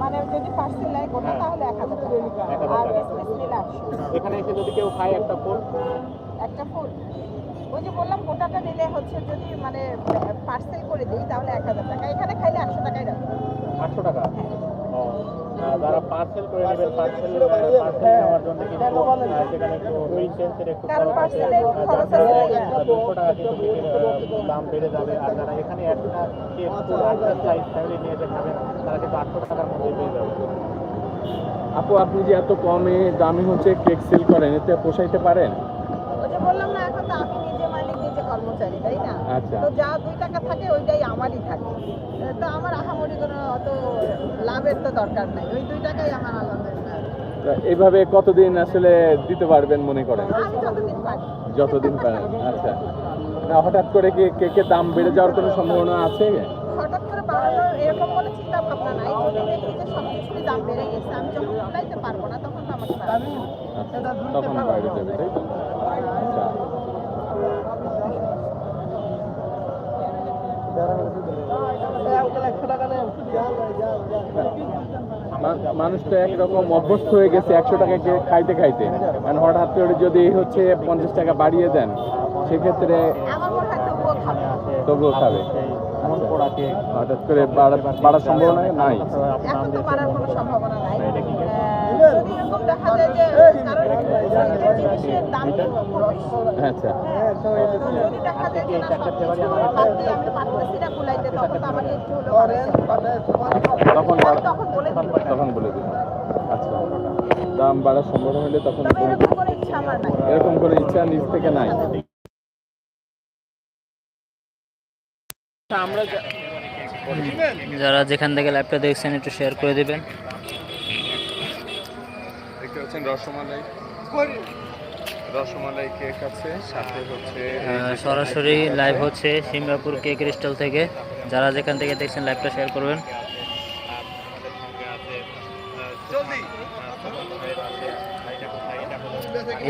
মানে যদি পার্সেল নেয় গোটা হ্যাঁ। তাহলে এক হাজার টাকা। আর। পিস নিলে আটশো এখানে এসে যদি কেউ খায় একটা ফুল একটা ফুল ওই যে বললাম গোটাটা নিলে হচ্ছে যদি মানে পার্সেল করে দিই তাহলে এক হাজার টাকা। এখানে খাইলে আটশো টাকাই রাখব। আটশো টাকা? আহ, যারা পার্সেল করে নেবেন পার্সেল পার্সেল নেওয়ার জন্য কিন্তু সেখানে একটু ওই সেন্সের একটু কারণ খরচ আছে। খরচ আছে। দুশো টাকা কিন্তু দাম বেড়ে যাবে আর যারা এখানে একটা কেক একটা সাইজ ফ্যামিলি নিয়ে যে খাবেন তারা কিন্তু আটশো টাকার মধ্যে পেয়ে যাবে। আপু আপনি যে এত কমে দামি হচ্ছে কেক সেল করেন এতে পোষাইতে পারেন ওই যে বললাম না এখন তো আমি নিজে মালিক নিজে কর্মচারী তাই না? আচ্ছা। তো যা দুই টাকা থাকে ওইটাই আমারই থাকে। তো আমার আহামরি কোনো অত লাভের তো দরকার নাই। ওই দুই টাকাই আমার তা এইভাবে কতদিন আসলে দিতে পারবেন মনে করেন? যতদিন যতদিন পারেন আচ্ছা। না হঠাৎ করে কি কেকের দাম বেড়ে যাওয়ার কোনো সম্ভাবনা আছে? হঠাৎ করে বাড়ানোর এরকম কোনো চিন্তা ভাবনা নাই। যদি দেখি যে সব কিছুরই দাম বেড়ে গেছে আমি যখন উঠাইতে পারব না তখন তো হবে। আচ্ছা, তখন বাইরে যাবে তাই তো আচ্ছা মা- মানুষ তো একরকম অভ্যস্ত হয়ে গেছে একশো টাকা খাইতে খাইতে। মানে হঠাৎ করে যদি হচ্ছে পঞ্চাশ টাকা বাড়িয়ে দেন, সেক্ষেত্রে তবুও খাবে। হঠাৎ করে বাড়া- বাড়ার সম্ভাবনা নাই এখন তো বাড়ার কোনো সম্ভাবনা নাই আহ, যদি এরকম দেখা যায় যে কারণ জিনিসের দাম। আচ্ছা। হ্যাঁ, যদি দেখা যায় যে না সবকিছু বাদ দিয়ে আমি পারতেছি না কুলাইতে তখন আমাকে একটু বলে দিব তখন বলে দেবেন আচ্ছা। দাম বাড়ার সম্ভাবনা হলে তখন এরকম করে ইচ্ছা আমার নাই। এরকম কোনো ইচ্ছা নিজ থেকে নাই। আমরা যারা যেখান থেকে লাইভটা দেখছেন একটু শেয়ার করে দিবেন। পাচ্ছেন রসমালাই? রসমালাই কেক আছে সাথে হচ্ছে সরাসরি লাইভ হচ্ছে সিঙ্গাপুর কেক স্টল থেকে। যারা যেখান থেকে দেখছেন লাইভটা শেয়ার করবেন।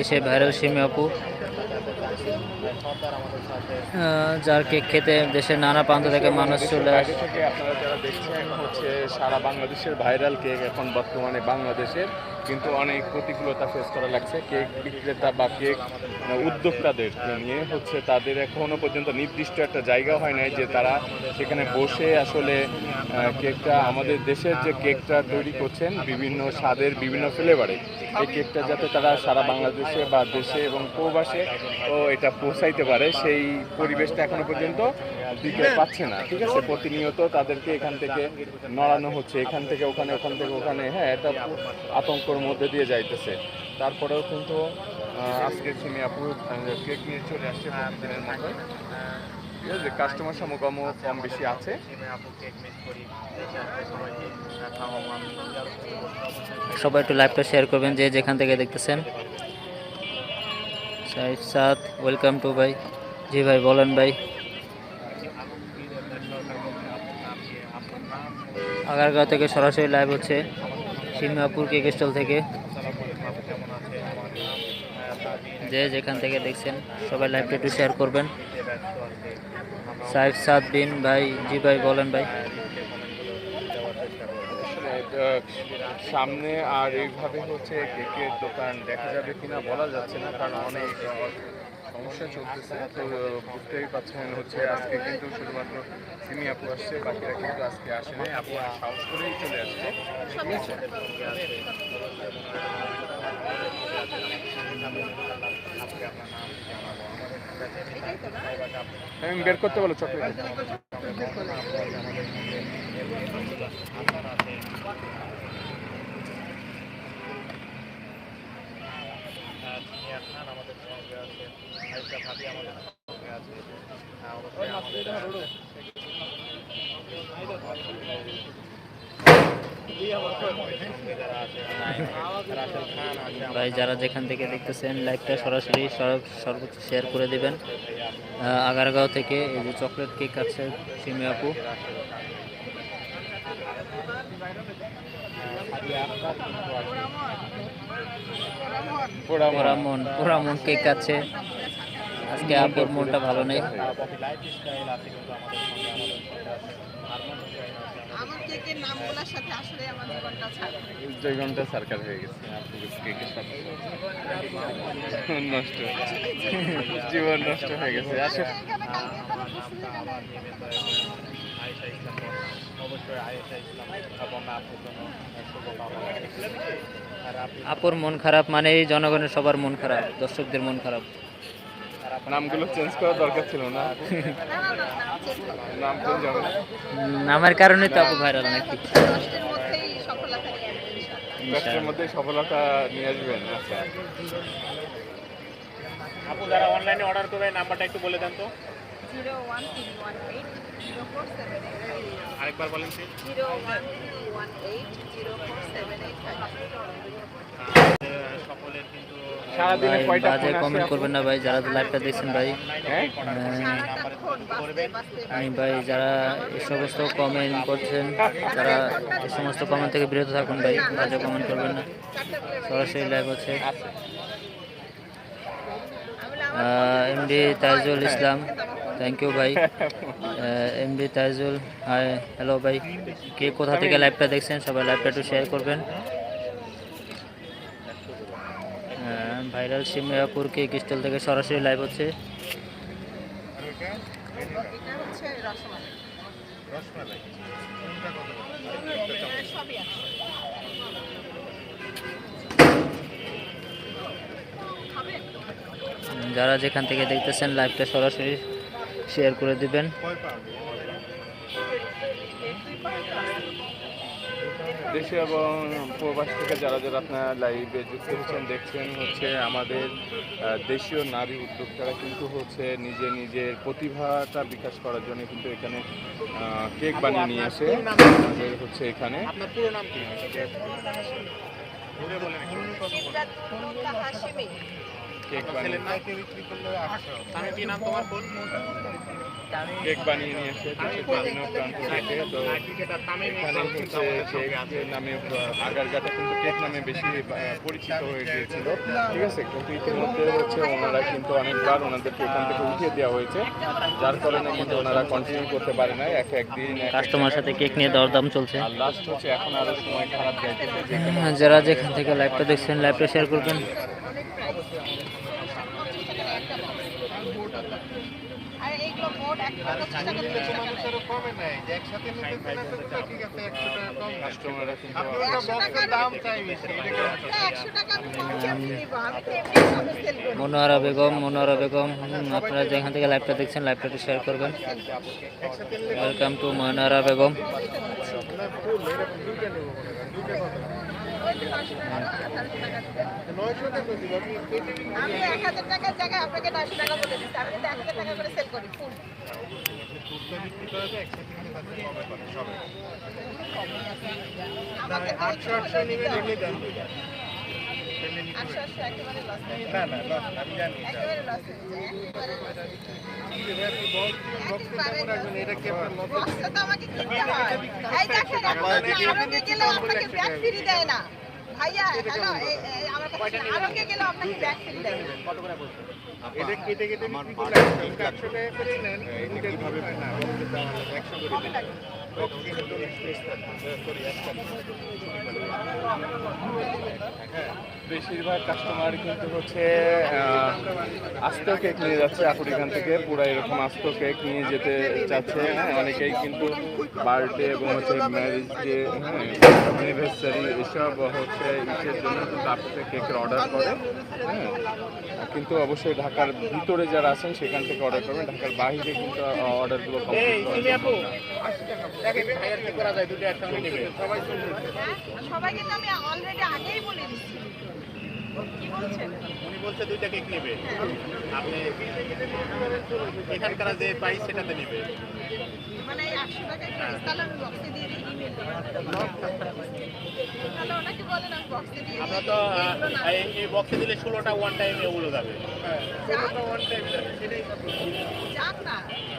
এসে ভাইরাল সিমি আপু যার কেক খেতে দেশের নানা প্রান্ত থেকে মানুষ চলে আসে। আপনারা যারা দেখছেন হচ্ছে সারা বাংলাদেশের ভাইরাল কেক এখন বর্তমানে বাংলাদেশের কিন্তু অনেক প্রতিকূলতা ফেস করা লাগছে। কেক বিক্রেতা বা কেক উদ্যোক্তাদের নিয়ে হচ্ছে তাদের এখনও পর্যন্ত নির্দিষ্ট একটা জায়গা হয় নাই যে তারা সেখানে বসে আসলে কেকটা আমাদের দেশের যে কেকটা তৈরি করছেন বিভিন্ন স্বাদের বিভিন্ন ফ্লেভারে এই কেকটা যাতে তারা সারা বাংলাদেশে বা দেশে এবং প্রবাসে ও এটা পৌঁছাইতে পারে, সেই পরিবেশটা এখনও পর্যন্ত দিতে পাচ্ছে না। ঠিক আছে? প্রতিনিয়ত তাদেরকে এখান থেকে নড়ানো হচ্ছে, এখান থেকে ওখানে, ওখান থেকে ওখানে। হ্যাঁ এটা আতঙ্কর মধ্যে দিয়ে যাইতেছে। তারপরেও কিন্তু আজকে সিমি আপু কেক নিয়ে চলে আসছে প্রতিদিনের মতো ঠিক আছে কাস্টমার সমাগমও কম বেশি আছে। সবাই একটু লাইভটা শেয়ার করবেন, যে যেখান থেকে দেখতেছেন। সাইদ সাদ ওয়েলকাম টু ভাই। জি ভাই, বলেন ভাই। আগারগাঁও থেকে সরাসরি লাইভ হচ্ছে। সিমাপুর কেক স্টল থেকে। যে যেখান থেকে দেখছেন, সবাই লাইভটা একটু শেয়ার করবেন। সাইফ সাদ বিন ভাই, জি ভাই, বলেন ভাই। সামনে আর এইভাবে হচ্ছে কেকের দোকান দেখা যাবে কিনা বলা যাচ্ছে না, কারণ অনেক সমস্যা চলতেছে, তো বুঝতেই পারছেন হচ্ছে আজকে কিন্তু শুধুমাত্র সিমি আপু আসছে, বাকিরা কিন্তু আজকে আসে নাই। আপু সাহস করেই চলে আসছে। ঠিক আছে? আমি বের করতে বলো, চকলেট। ভাই যারা যেখান থেকে দেখতেছেন লাইভটা সরাসরি সর- সর্বোচ্চ শেয়ার করে দিবেন। আগারগাঁও থেকে এই যে চকলেট কেক আছে সিমি আপু। পোড়া মন পোড়া মন কেক আছে। আজকে আপুর মনটা ভালো নেই। দুই ঘণ্টা সরকার হয়ে গেছে নষ্ট জীবন নষ্ট হয়ে আসলে আপুর মন খারাপ মানে জনগণের সবার মন খারাপ দর্শকদের মন খারাপ। নামগুলো চেঞ্জ করার দরকার ছিল না। না না না নাম চেঞ্জ হবে নামের কারণে তো আপু ভাইরাল নাকি কষ্টের দশটার মধ্যেই সফলতা নিয়ে আসবে ইনশাআল্লাহ। দশটার মধ্যে সফলতা নিয়ে আসবেন আচ্ছা। আপু যারা অনলাইনে অর্ডার করবে নাম্বারটা একটু বলে দেন তো। Zero one three one eight zero four seven eight. আরেকবার বলেন সকলের কিন্তু ভাই বাজে কমেন্ট করবেন না ভাই যারা লাইভটা দেখছেন ভাই। হ্যাঁ? আমি ভাই যারা এই সমস্ত কমেন্ট করছেন তারা এই সমস্ত কমেন্ট থেকে বিরত থাকুন ভাই বাজে কমেন্ট করবেন না। সরাসরি লাইভ হচ্ছে। MD Taijul Islam. Thank you ভাই M MD Taijul hi hello ভাই কে কোথা থেকে লাইভটা দেখছেন সবাই লাইভটা একটু শেয়ার করবেন ভাইরাল সিমিয়াপুর কেক স্টল থেকে সরাসরি লাইভ হচ্ছে যারা যেখান থেকে দেখতেছেন লাইভটা সরাসরি শেয়ার করে দিবেন। দেশে এবং প্রবাস থেকে যারা যারা আপনার লাইভে যুক্ত হচ্ছেন দেখছেন হচ্ছে আমাদের দেশীয় নারী উদ্যোক্তারা কিন্তু হচ্ছে নিজে নিজের প্রতিভাটা বিকাশ করার জন্য কিন্তু এখানে কেক বানিয়ে নিয়ে আসে আমাদের হচ্ছে এখানে। আপনার পুরো নাম কি? কেক বানিয়ে। কি নাম তোমার ফোন কেক বানিয়ে নিয়ে এসে বিভিন্ন প্রান্ত থেকে। তো এখানে হচ্ছে কেক নামে আগারগাটা কিন্তু কেক নামে বেশি পরিচিত হয়ে গিয়েছিল। ঠিক আছে কিন্তু ইতিমধ্যে হচ্ছে ওনারা কিন্তু অনেকবার ওনাদেরকে এখান থেকে উঠিয়ে দেওয়া হয়েছে যার কারণে কিন্তু ওনারা কন্টিনিউ করতে পারে না এক একদিন এক এক কাস্টমার সাথে কেক নিয়ে দরদাম চলছে। আর লাস্ট হচ্ছে এখন আরও সময় খারাপ যাইতেছে হ্যাঁ, যারা যেখান থেকে লাইভটা দেখছেন লাইভটা শেয়ার করবেন। মনোয়ারা বেগম মনোয়ারা বেগম আপনারা যেখান থেকে লাইভটা দেখছেন লাইভটা একটু শেয়ার করবেন। Welcome to Monoara Begum. আমি এক হাজার টাকার জায়গায় আপনাকে নয়শো টাকা বলে আমি এক হাজার টাকা করে সেল করি আটশো আটশো একেবারে লস না না লস হয়ে হয়ে আমাকে কিনতে হয় এই দেখেন আপনি আপনাকে আপনাকে ব্যাগ ফ্রি দেয় না বেশিরভাগ কাস্টমার কিন্তু হচ্ছে আহ, আস্ত কেক নিয়ে যাচ্ছে আপুর এখান থেকে। পুরো এরকম আস্ত কেক নিয়ে যেতে চাচ্ছে। হ্যাঁ অনেকেই কিন্তু বার্থডে এবং হচ্ছে ম্যারেজ ডে হ্যাঁ অ্যানিভার্সারি এসব হচ্ছে ইসের জন্য কিন্তু কেকের অর্ডার করে হ্যাঁ কিন্তু অবশ্যই ঢাকার ভিতরে যারা আছেন সেখান থেকে অর্ডার করবেন। ঢাকার বাইরে কিন্তু অর্ডারগুলো কমপ্লিট ভাইয়ার কি করা যায় দুটো একসঙ্গে নেবে। সবাই চলে হ্যাঁ সবাই কিন্তু আমি অলরেডি আগেই বলে দিচ্ছি। উনি বলছে দুইটা কেক নেবে। আপনি এখানকার যে প্রাইস সেটাতে নেবে। মানে একশো দিয়ে আমরা তো এগুলো এই বক্সে দিলে ষোলোটা ওয়ান টাইমে ওগুলো যাবে। যাক, ওয়ান টাইম যাবে সেটাই যাক না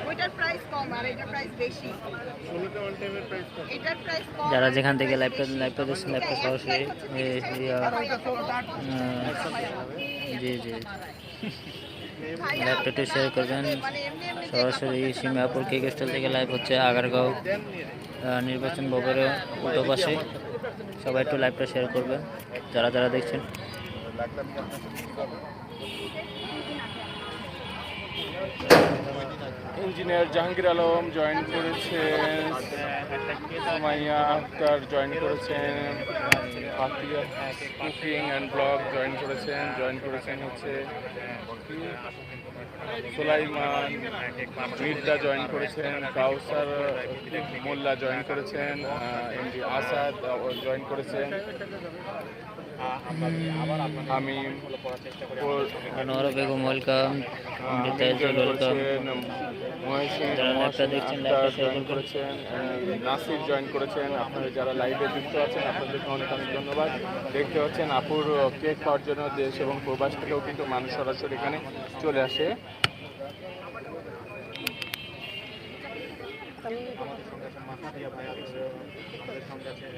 ওইটার প্রাইস কম আর এটার প্রাইস বেশি। ষোলোটা ওয়ান টাইমের প্রাইস কত এটার প্রাইস কম যারা যেখান থেকে সরাসরি জি জি। ভাইয়া, শেয়ার করবেন। মানে সরাসরি সিমিয়াপুর কেক স্টল থেকে লাইভ হচ্ছে আগারগাঁও। নির্বাচন ভবনের উল্টো পাশে সবাই একটু লাইভটা শেয়ার করবেন যারা যারা দেখছেন। ইঞ্জিনিয়ার জাহাঙ্গীর আলম জয়েন করেছেন। সুমাইয়া আক্তার জয়েন করেছেন। কুকিং অ্যান্ড ব্লগ জয়েন করেছেন। জয়েন করেছেন হচ্ছে সোলাইমান, মির্জা জয়েন করেছেন। কাউসার মোল্লা জয়েন করেছেন। এমডি আসাদ জয়েন করেছেন। আমি আনোয়ারা বেগম ওয়েলকাম। তাইজুল ওয়েলকাম। যারা লাইভটা দেখছেন, লাইভটা শেয়ার করেছেন নাসির জয়েন করেছেন। আপনারা যারা লাইভে যুক্ত আছেন আপনাদেরকে অনেক অনেক ধন্যবাদ। দেখতে পাচ্ছেন আপুর কেক খাওয়ার জন্য দেশ এবং প্রবাস থেকেও কিন্তু মানুষ সরাসরি এখানে চলে আসে। এত কমে সেল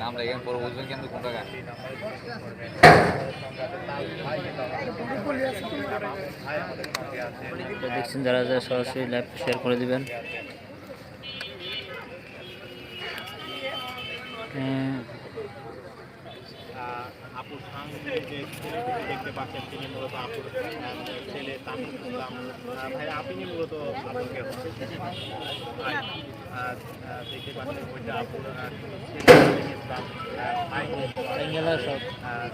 নাম লেখেন পরে বুঝবেন কিন্তু কোনটা গান দেখছেন যারা যারা সরাসরি লাইভ শেয়ার করে দিবেন। হ্যাঁ, যে ছেলেটি দেখতে পাচ্ছেন তিনি মূলত আপুর ছেলে তামিম ইসলাম। ভাই আপনি মূলত হচ্ছে দেখতে পাচ্ছেন ওইটা আপুর ছেলে ইসলাম। ভাই সব আহ,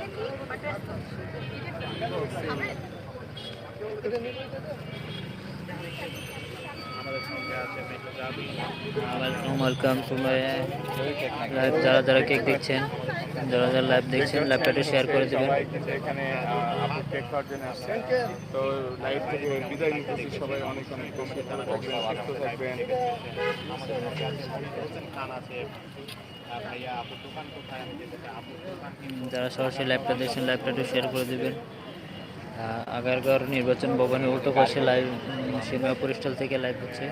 আমাদের সঙ্গে আছে ওয়েলকাম ওয়েলকাম লাইভ যারা যারা কেক দেখছেন যারা যারা লাইভ দেখছেন লাইভটা একটু শেয়ার করে দেবেন। এখানে আহ, কেক খাওয়ার জন্য আসছেন। তো লাইভ থেকে বিদায় নিতেছি সবাই। অনেক অনেক খুশি থাকবেন সুস্থ থাকবেন। আমাদের আছে মনির হোসেন খান আছে। আহ, ভাইয়া আপুর দোকান কোথায়? আমি যেতে চাই আপুর দোকান উম, যারা সরাসরি লাইভটা দেখছেন লাইভটা একটু শেয়ার করে দিবেন। আহ, আগারগাঁওর নির্বাচন ভবনের উল্টো পাশে লাইভ সিনেমাপুর স্টল থেকে লাইভ হচ্ছে।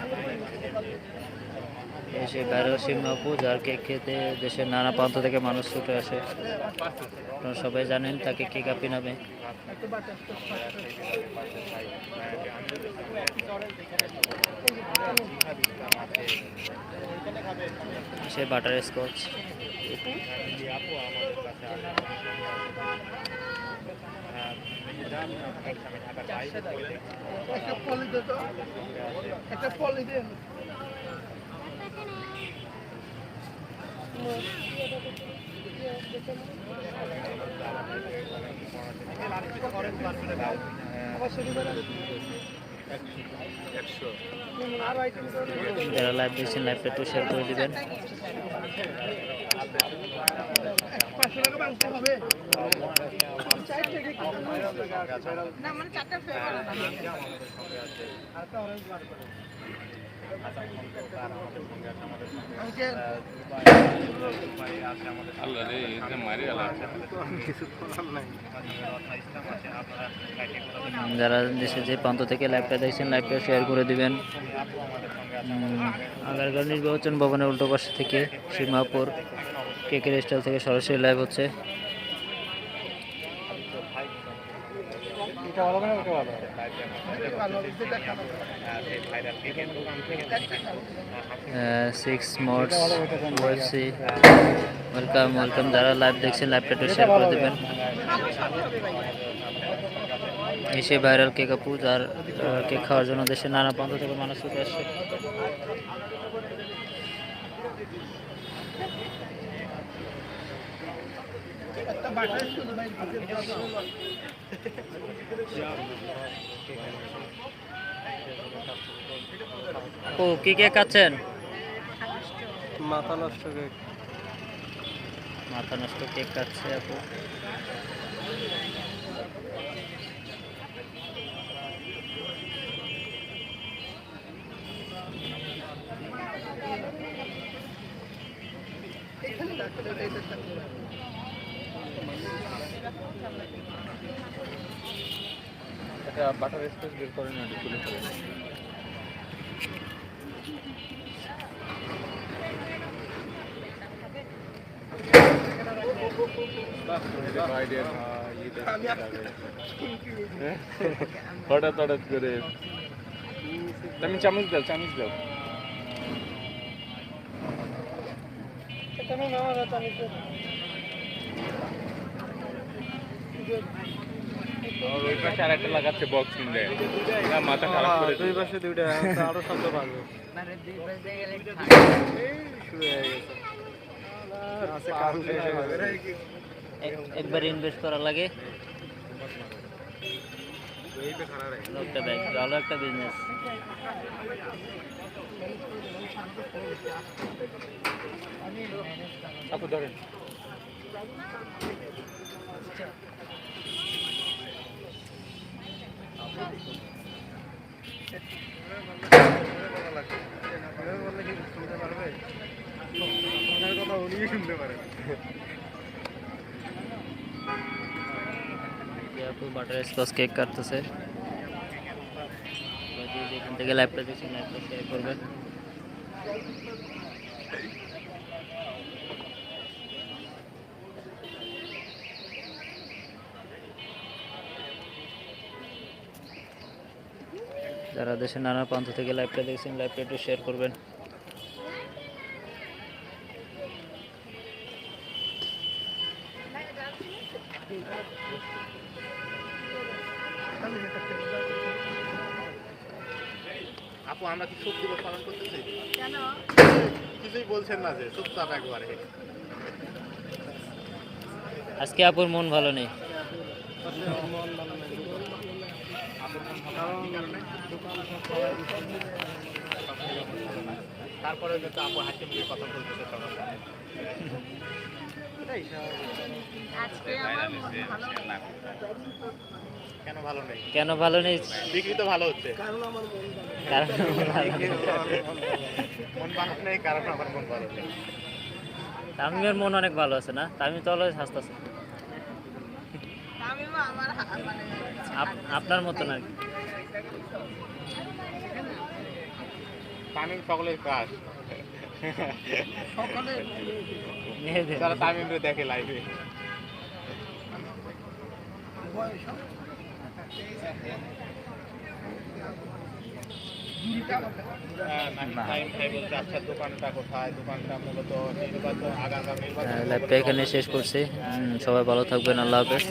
এসে বাইরেও সিনেমাপু যার কেক খেতে দেশের নানা প্রান্ত থেকে মানুষ ছুটে আসে। আপনারা সবাই জানেন তাকে কেক আপি নামে। সে বাটার স্কচ আপু আমাদের কাছে আসে আহ, মেহজাব আপনার আমি ঢাকার বাইরে থেকে দেখছি যারা লাইভ দেখছেন লাইভটা একটু শেয়ার করে দিবেন। মানে চারটা ফ্লেভার যারা দেশে যে প্রান্ত থেকে লাইভটা দেখছেন লাইভটা শেয়ার করে দিবেন। আগারগাঁও নির্বাচন ভবনের উল্টো পাশে থেকে সীমাপুর কেকের স্টল থেকে সরাসরি লাইভ হচ্ছে। সিক্স মোডস ওয়েবসি ওয়েলকাম ওয়েলকাম যারা লাইভ দেখছেন লাইভটা একটু শেয়ার করে দেবেন। এসে ভাইরাল কেক আপু যার কেক খাওয়ার জন্য দেশের নানা প্রান্ত থেকে মানুষ ছুটে ও কি কেক খাচ্ছেন? মাথা নষ্ট কেক। মাথা নষ্ট কেক খাচ্ছে আপু। বাটার স্পেস বের করে না খুলে হঠাৎ হঠাৎ করে। তুমি চামচ দাও চামচ দাও। আর ওই পাশে আরেকটা লাগাচ্ছে বক্স কিনলে না মাথা খারাপ করে দুই পাশে দুইটা আরও শব্দ পাবে এক- একবার ইনভেস্ট করা লাগে। একটা ব্যাগ ভালো একটা বিজনেস আপু ধরেন। আপু বাটার স্কচ কেক কাটতেছে এখান থেকে লাইভটা দেখছি লাইভটা শেয়ার করবেন যারা দেশের নানা প্রান্ত থেকে লাইভটা দেখছেন লাইভটা একটু শেয়ার করবেন। আপু আমরা কি সত্যি পালন করতেছি? কেন? কিছুই বলছেন না যে চুপচাপ একবারে। আজকে আপুর মন ভালো নেই। তারপরে কিন্তু আপু হাসি মুখে কথা বলতেছে সবার সাথে আজকে আমার মন ভালো না। কেন ভালো নেই? কেন ভালো নেই? বিক্রি তো ভালো হচ্ছে। কারণ আমার মন ভালো নেই। কারণ আমার মন ভালো নেই। তামিমের মন অনেক ভালো আছে না? তামিম তো অলওয়েজ হাসতেছে। আপনার মতন হা- মানে আপ- আপনার মতো না তামিম সকলের কাজ। মেয়েদের যারা তামিমরে দেখে লাইভে আচ্ছা দোকানটা কোথায়? দোকানটা মূলত নির্বাচন আগামী নির্বাচন লাইভটা এখানে শেষ করছি। সবাই ভালো থাকবেন আল্লাহ হাফেজ।